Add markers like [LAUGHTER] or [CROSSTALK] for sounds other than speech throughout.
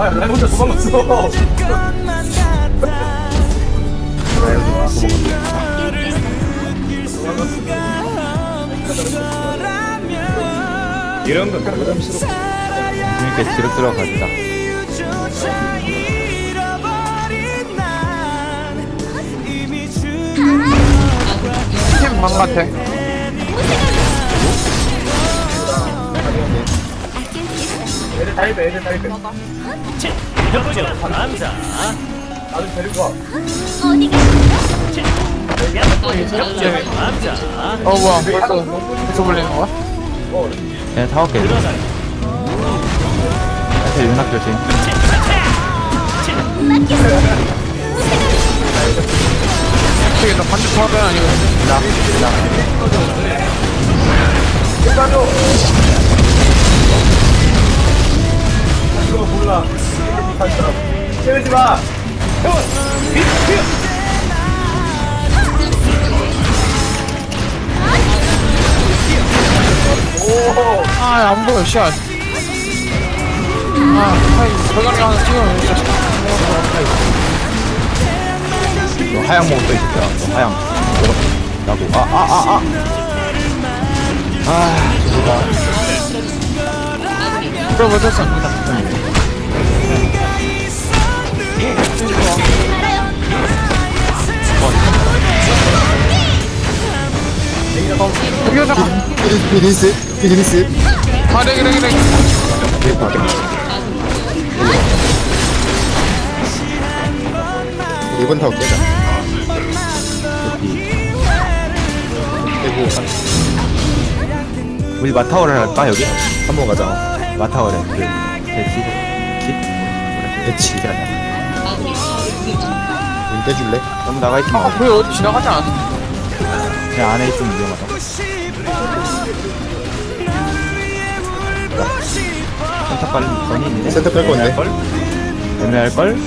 아, 나 혼자 도망갔어. 이런 건 부담스러워. 재밌게 지륵 들어가자. 팀방 같아. 애들 다 입에, 애들 다 입에. 남자 나도 데리고 와. 남자 어 뭐야 벌써 벌써 불리는 거야? 그냥 타올게. 사실 윤학 조심. 되게 너 반대 통화변 아니거든. 때리지 마. 오, 아 안 보여 씨. 아 하이 저장이 하나 진짜 너 하양 먹었어, 이 새끼야. 너 하양. 나도. 아, 아, 아, 아. 아, 저거다. 그래 못했어. 여기서 피니스 피니스 아 그래 그래 그래. 이번 타고 깨자 그리고 우리 마타워를 할까, 여기? 한번 가자 마타워래. 그, 대치? 기? 대치 아니야. 문 떼줄래? 너무 나가 아 어떡해. 그래 어디 지나가지 않았어. 그냥 안에 있으면 위험하다. 센터 빨리 전이 있는데? 센터 뺄 건데. 애매할걸? 애매할걸?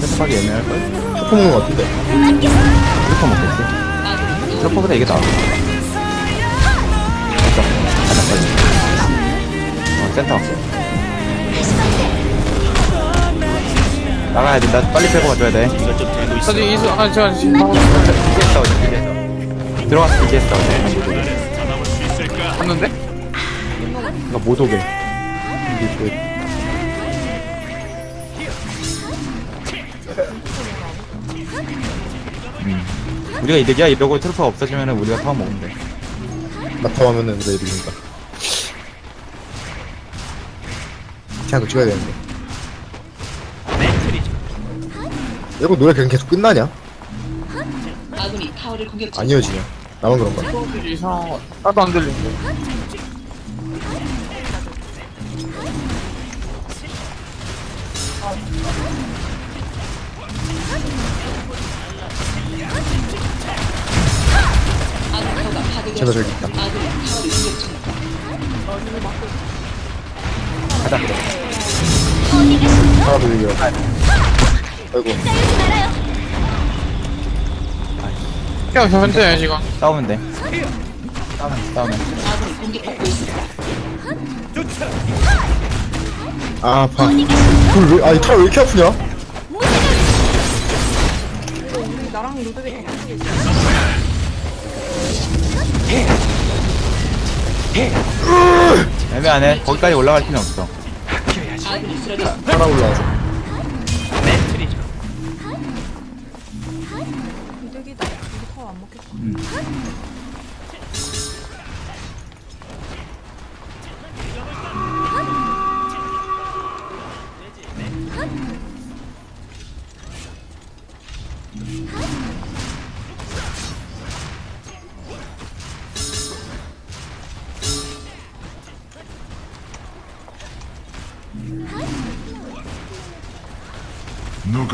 센터하기 애매할걸? 초코 먹는 거 같은데 트로퍼 먹겠지? 트로퍼보다 이게 나아. 됐어. 가자, 빨리. 어, 센터. 나가야 돼. 나 빨리 빼고 가줘야 돼. 저기 이수 아 제가 지금 하고 있어. 이제 싸우자, 이제 싸워. 들어갔어, 이제 싸우자. 봤는데? 이거 못 오게. 이게 그 우리가 이득이야? 이러고 트로퍼 없어지면 우리가 타워 먹으면 돼. 마타 하면은 내 이름이니까 그냥 찍어야 되는데 이거 노래 그냥 계속 끝나냐? 타워를 공격 중. 안 이어지냐? 나만 그런가? 이상한 거. 나도 안 들리는데. 아군 타워가 파괴되었습니다. 제가 저기 있다 아군이 타워를 공격 중. 하나 더 얘기해 아이고 그냥 저 현재야 지금. 싸우면 돼. 싸우면, 싸우면. 아 아파 그걸 왜 아니 타왜 이렇게 아프냐? 애매하네. 거기까지 올라갈 필요는 없어. 하나 올라와서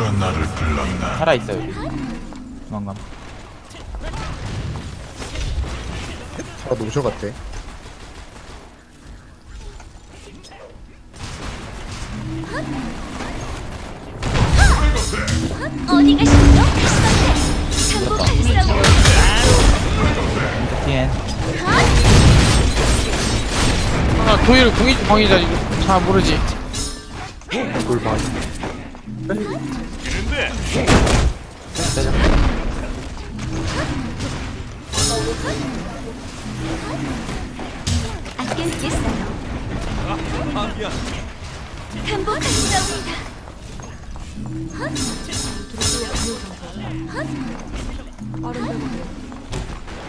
누가 나를 불렀나? 살아 있어, 여기. 도망가. 하나 노셔 같대 어디 가시죠? TN. 아 도일 공이 방이자 이거 잘 모르지. 돌 봐 행복하시옵니다. 빠른 배고도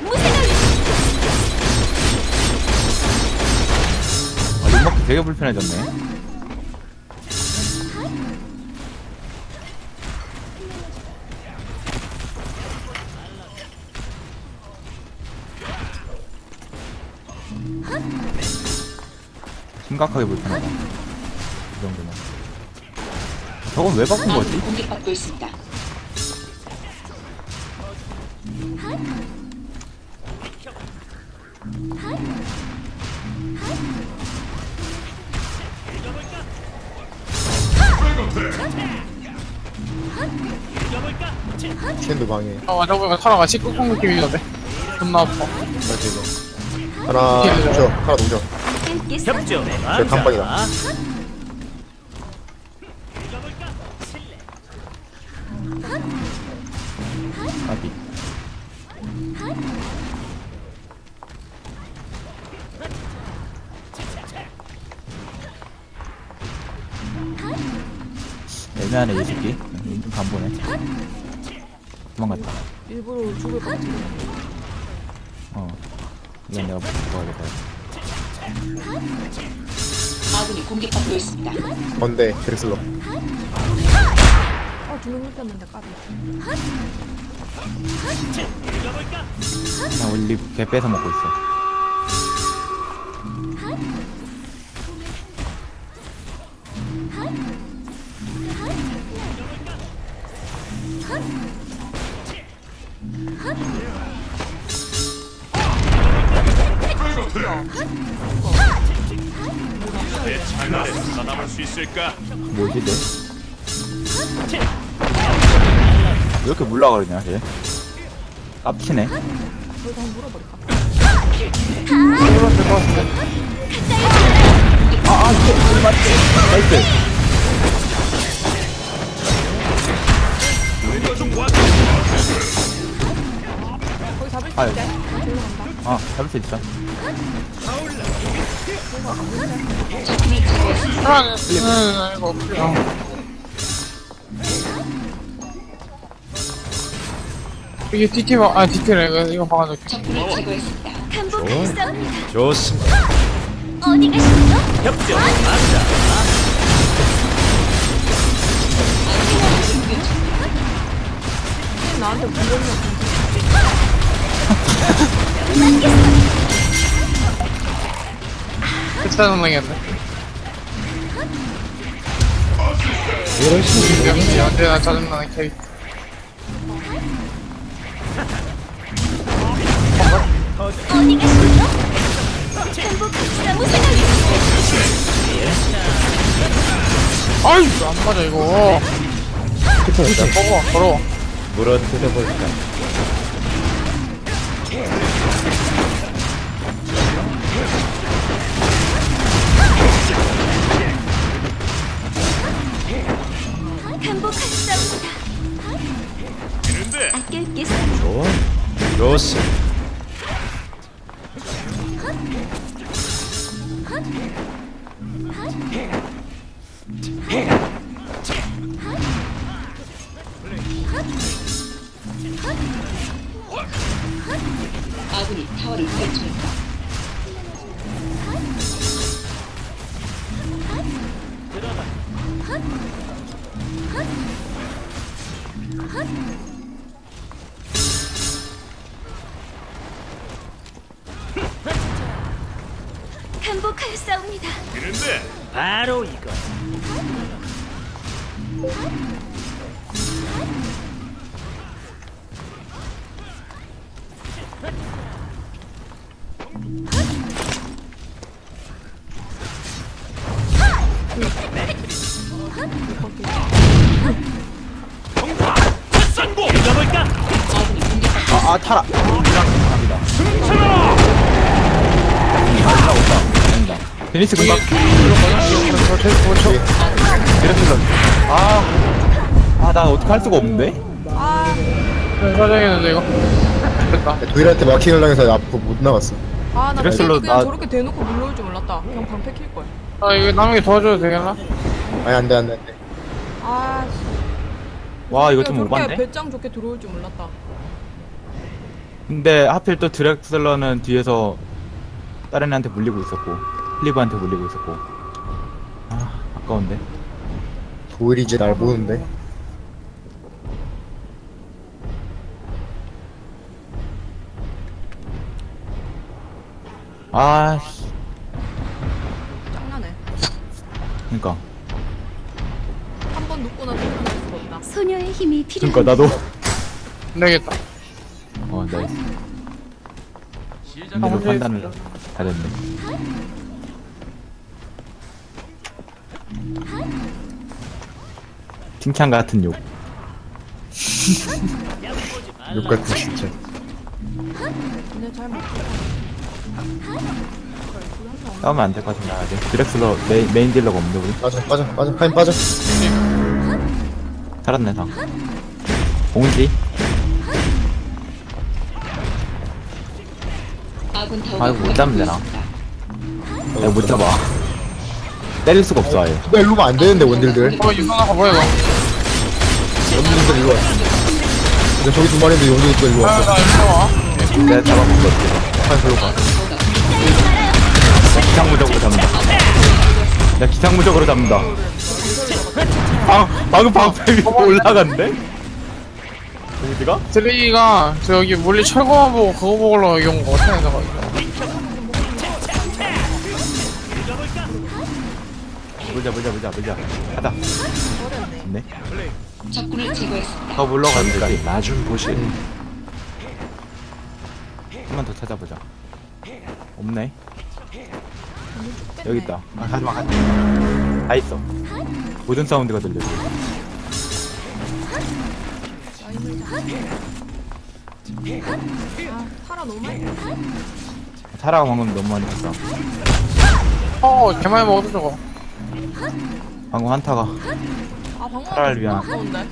무생을 아, 욕 먹기 되게 불편해졌네. 심각하게 불편하다. 이 정도면. 저건 왜 바꾼 거지? 공격받고 있습니다. 캔도 방해 아 맞아 보니까 타라가 19공 느낌이던데 존나 아파 맞지 이거 하나 동저 하나 동저 아껴 있겠어요. 저 감방이다. 아비. 애매하네 이 새끼. 좀 간보네. 도망갔다. 일부러 죽을 것 같은데. 어. 이건 내가 먹어야겠다 아군이 공격받고 있습니다. 건데 드렉슬러 아, 두명 눕혔는데 까비. 그냥 올리 개 뺏어 먹고 있어 뭐지 쟤? 왜 이렇게 물러가느냐 쟤? 깝치네 거기다 한번 물어버릴까? 나이스 거기 잡을 수 아유. 있대? 나 절로 간다. 아 잡을 수 있어 음, 이거 그냥 이게 DT 봐, 아 DT래 이거 이거. 행복하시옵니다. 좋습니다. 어디 가시죠? 아군이 공격 중. 쟤나 한테 공격력 짜증나겠네 역시 언제나 짜증나는 캐릭터 어디 가시죠? 행복하시다 무생을 아이 안 맞아 이거. 진짜 먹어 걸어 물어 뜯어버릴까 행복하시옵니다. 아껴있겠어요. 좋아. 좋습니 하였사옵니다. 바로 이거. 읽어볼까? 아군이 공격받고 아, 아 타라 베니스 금방 이거 뭐냐? 이거 저, 저, 저, 저, 저, 드렉슬러. 아, 아, 나 어떻게 할 수가 없는데? 아, 사정했는데 이거 됐다 도일한테 마킹을 당해서 앞으로 못 나갔어. 아, 나 드렉슬러 그냥 나- 저렇게 대놓고 물러올 줄 몰랐다. 그냥 방패 킬 걸. 아 이거 남에게 도와줘도 되겠나? 아니 안돼 안돼 안돼. 아, 씨. 와, 이거 그냥 좀 저렇게 오반데? 배짱 좋게 들어올 줄 몰랐다. 근데 하필 또 드렉슬러는 뒤에서 다른 애한테 물리고 있었고, 클리브한테 물리고 있었고. 아, 아까운데. 도일이 이제 날 보는데. 아, 씨. 짱나네. 그니까. 한 번 눕고 나서 일어날 수가 없다. 소녀의 힘이 필요합니다. 그니까, 나도. 안 되겠다 어, 나이스. 인대로 판단을 잘했네. 칭찬 같은 욕. [LAUGHS] 욕 같은 진짜. 싸우면 안 될 것 같은데, 아직. 드렉슬러 메인, 메인 딜러가 없는데, 우리? 빠져 빠져 빠져 파인 빠져. 살았네, 다. 공지? 아군 타워가 아이고, 못 잡으면 되나? 공격받고 있습니다. 내가 못 잡아. 때릴 수가 없어, 아예. 누가 일로 오면 안 되는데 원딜들. 어 유선아가 뭐야 이거 원딜들 일로 와. 근데 저기 두 마리인데 원딜들 일로 왔어. 아나 일로 와 내가 잡아볼게, 어떻게. 파인 별로 가. 나 기상무적으로 잡는다. 나 기상무적으로 잡는다. 방, 방금 방패 위로 올라간대? 어디가? 쓰레기가 저기 멀리 철거만 보고 그거 먹으러 여기 온거 같아 내가 이거. 물자, 물자, 물자, 물자. 가자. 네. 적군을 제거했습니다. 더 물러가니까 나중 보실. 한번 더 찾아보자. 없네. 여기 있다. 아, 가지마, 가지마. 다 있어. 모든 사운드가 들려. 아, 타라 너무 많이. 차라가 방금 너무 많이 했다. 어 개많이 먹었어 저거 방금 한타가. 아, 방금 타라를 위한. 아까운데.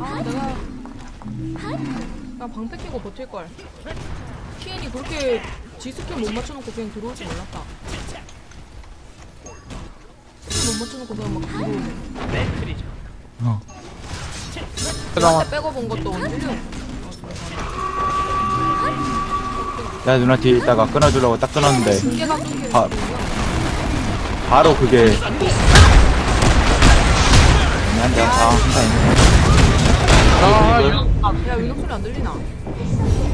아, 내가. 나 방패 끼고 버틸걸. TN이 그렇게 지 스킬 못 맞춰놓고 그냥 들어올 줄 몰랐다. 스킬 못 맞춰놓고 그냥 막 들어오고. 어. 그나마 나한테 빼고 본 것도 원딜이 나 누나 뒤에 있다가 끊어주려고 딱 끊었는데 끊겨. 아. 바로 그게 한대 아 있네 아 이걸? 이거 야, 위독 소리 안 들리나?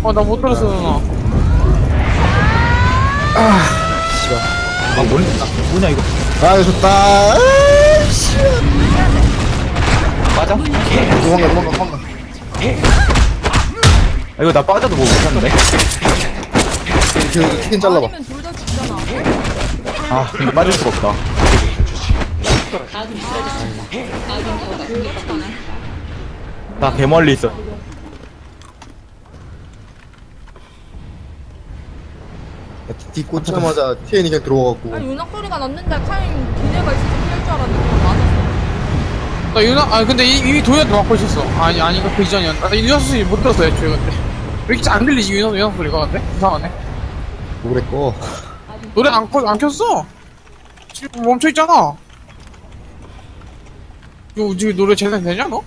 어 나 못 들었어 누나 씨발. 아 뭔, 뭐냐 이거 아 좋다. 빠져? 도망가 도망가 도망가. 아 이거 나 빠져도 뭐 못하는데 그 치킨 잘라봐. 아니면 둘 다 죽잖아. 아 빠질 수가 없다. 나 개멀리 있어 뒤 꽂자마자 TN이 그냥 들어와갖고. 아니, 윤학 소리가 났는데 카인 기내가 있어서 피할 줄 알았는데 맞았어. 나 유나 아 근데 이, 이미 도현한테 맞고 있었어 아니 아니 그 이전이었나 나 유나 소리 못 들었어 애초에 근데 왜 이렇게 안 들리지 유나 유나 소리가 근데 이상하네 노래 꺼. 노래 안, 켜- 안 켰어 지금 멈춰 있잖아 이거 지금 노래 재생 되냐 너?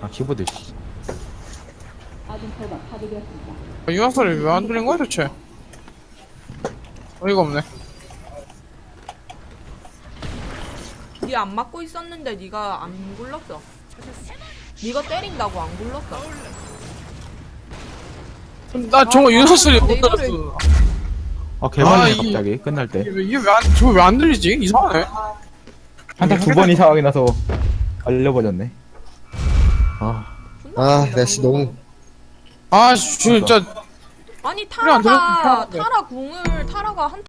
아 키보드 씨 아, 소리 왜안 들린 거야 도대체 어이가 없네 니 안 맞고 있었는데 니가 안 굴렀어. 니가 때린다고 안 굴렀어. 나 저거 유나 소리 못내 이거를- 들었어. 아 개멀리 아, 이- 갑자기. 끝날 때. 이게 이게 왜 안 저거 왜 안 들리지? 이상하네. 한타 두 번 이상하게 나서 알려버렸네. 아. 아, 나씨 너무 아 진짜. 아니 그래, 안 들었으면 타라가. 타라 궁을 타라가 한